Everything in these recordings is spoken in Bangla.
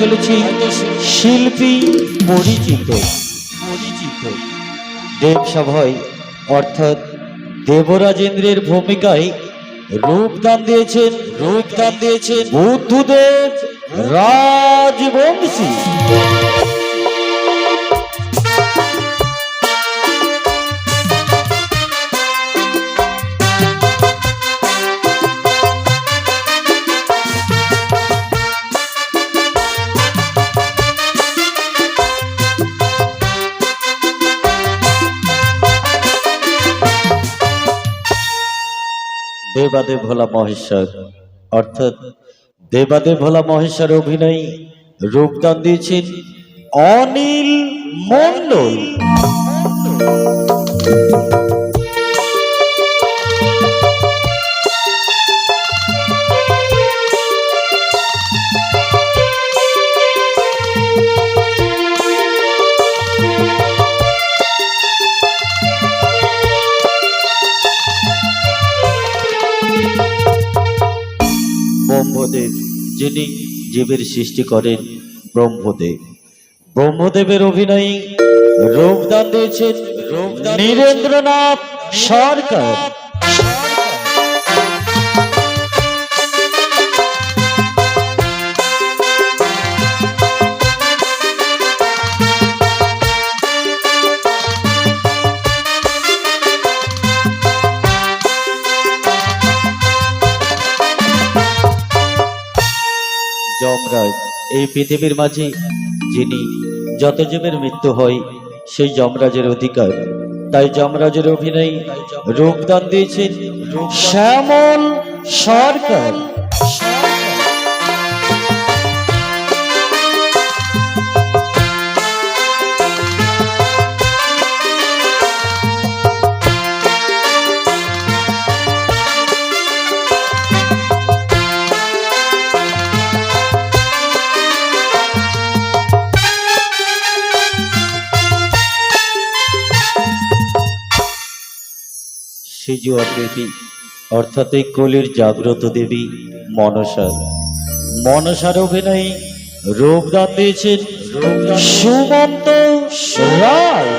চলেছি শিল্পী পরিচিত। পরিচিত। দেবসভায় অর্থাৎ দেবরাজেন্দ্রের ভূমিকায় রূপদান দিয়েছেন রূপদান দিয়েছেন বুদ্ধদেব রাজবংশী। দেবাদেব ভোলা মহেশ্বর। অর্থাৎ দেবাদে ভোলা মহেশ্বর অভিনয় রূপদান দিয়েছেন অনিল মন্ডল জীবের সৃষ্টি করেন ব্রহ্মদেব। ব্রহ্মদেবের অভিনয়ী রূপদান দিয়েছেন নীরেন্দ্রনাথ সরকার। যমরাজ এই পৃথিবীর মাঝে যিনি যত জীবের মৃত্যু হয় সেই যমরাজের অধিকার। তাই যমরাজের অভিনয় রূপদান দিয়েছেন শ্যামল সরকার। সিজুয়া দেবী অর্থাৎ এই কলির জাগ্রত দেবী মনসার। মনসার অভিনয় রূপদান দিয়েছেন সুমন্ত রায়।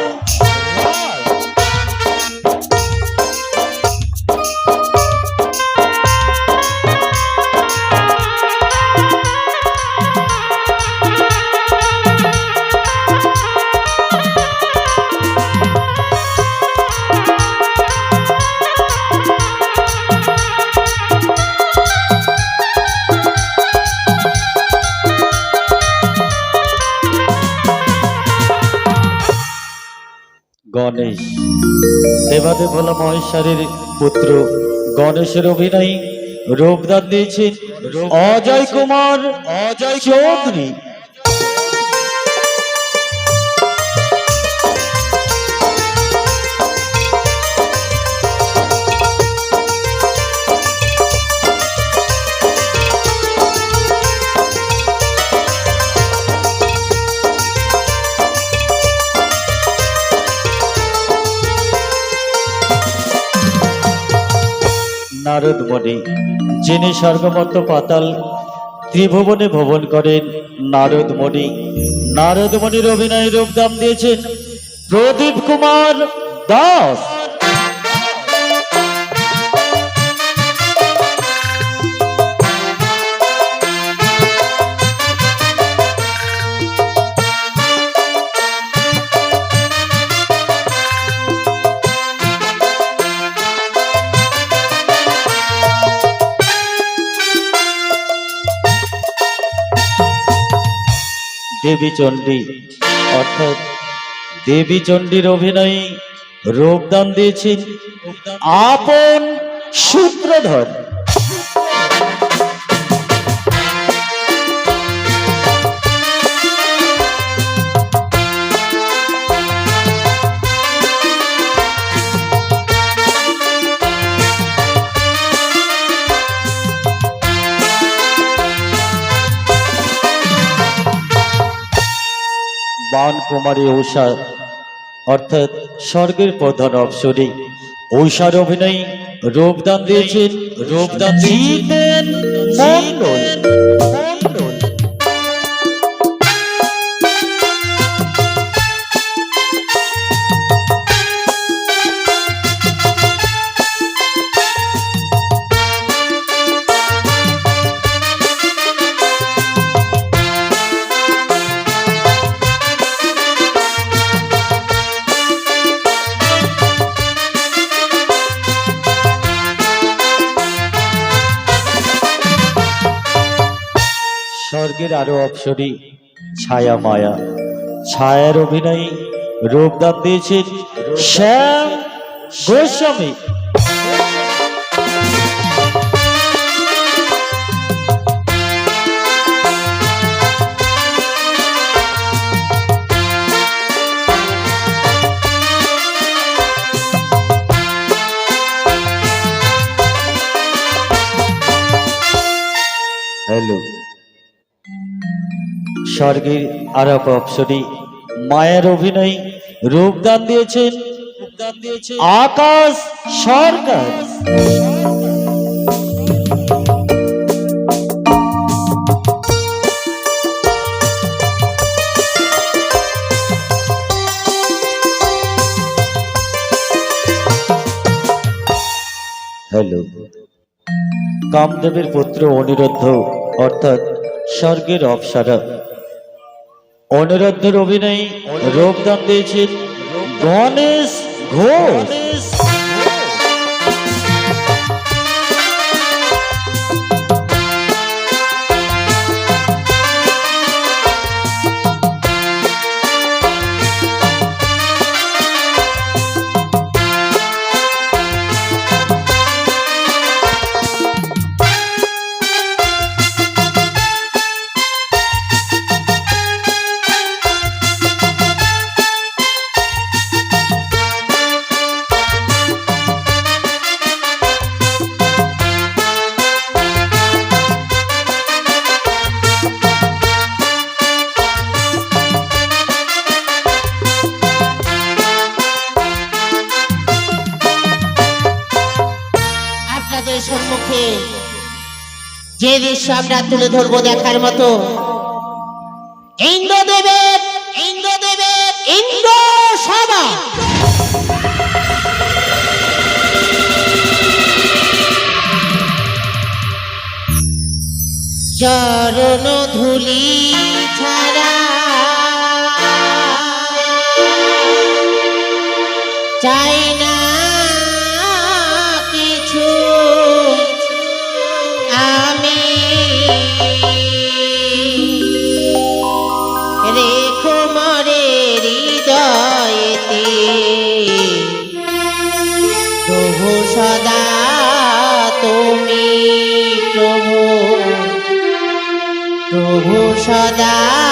দেবাদেব ভোলা মহেশ্বরের পুত্র। গণেশের অভিনয় রূপদান দিয়েছেন অজয় কুমার অজয় চৌধুরী। নারদ মণি যিনি স্বর্গমত পাতাল ত্রিভুবনে ভবন করেন, নারদ মণি। নারদ মণির অভিনয় রূপদান দিয়েছেন প্রদীপ কুমার দাস। দেবী চণ্ডী অর্থাৎ দেবী চণ্ডীর অভিনয়ে রূপদান দিয়েছেন আপন সূত্রধর। বান কুমারী ঊষা অর্থাৎ স্বর্গের প্রধান অপসরী। ঊষার অভিনয় রূপদান দিয়েছেন রূপদান জিতেন স্বর্গের আরও অপসরী ছায়া মায়া। ছায়ার অভিনয়ে রূপদান দিয়েছেন শ্যাম গোস্বামী। হ্যালো। স্বর্গের আরব অপসরী মায়ের অভিনয় রূপদান দিয়েছেন আকাশ সরকার। হ্যালো, কামদেবের পুত্র অনিরুদ্ধ, অর্থাৎ স্বর্গের অপসারা। অনিরুদ্ধের অভিনয় রোগদান দিয়েছেন গণেশ ঘোষ। যে দৃশ্য আমরা তুলে ধরবো দেখার মতো। ইন্দ্রদেবের ইন্দ্রদেবের ইন্দ্র সভা চরণ ধুলি ছাড়া চাই না। রেখো মরে সদা তুমি প্রভু। প্রভু সদা